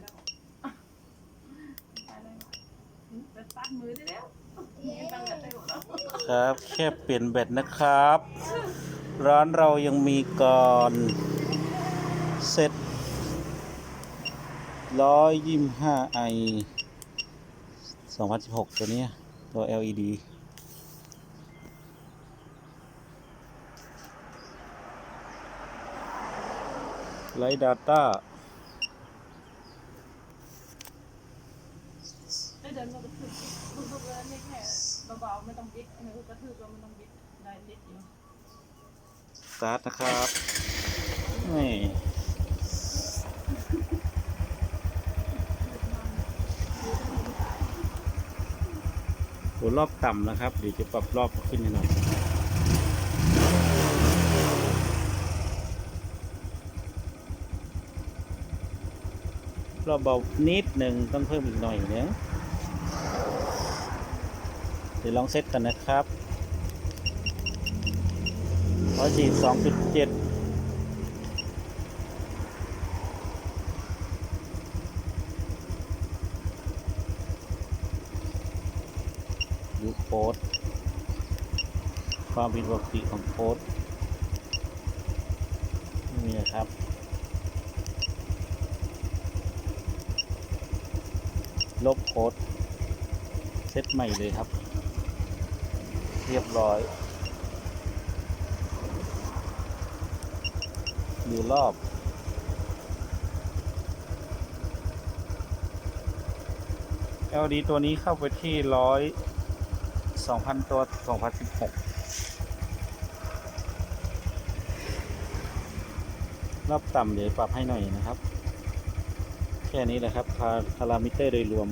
แล้วครับ แค่เปลี่ยนแบตนะครับ ร้านเรายังมีก่อนเซ็ตร้อยยี่ห้าไอสองพันสิบหกตัวนี้ตัว LED ไลท์ดาต้า เดินมากระทืบทุกๆแล้วนี่แค่เบาๆไม่ต้องบิดอันนี้กระทืบแล้วไม่ต้องบิดได้นิดอยู่สตาร์ทนะครับนี่โหรอบต่ำนะครับเดี๋ยวจะปรับรอบขึ้นให้หน่อยรอบเบานิดหนึ่งต้องเพิ่มอีกหน่อยเนึง เดี๋ยวลองเซตกันนะครับร้อยสี่สองจุดเจ็ดดูโค้ดความผิดปกติของโค้ดไม่มีนะครับลบโค้ดเซตใหม่เลยครับ รียบร้อยดูรอบ LD ตัวนี้เข้าไปที่ร้อยสองพันตัวสองพันสิบหกรอบต่ำเดี๋ยวปรับให้หน่อยนะครับ แค่นี้แหละครับพาพารามิเตอร์โดยรวม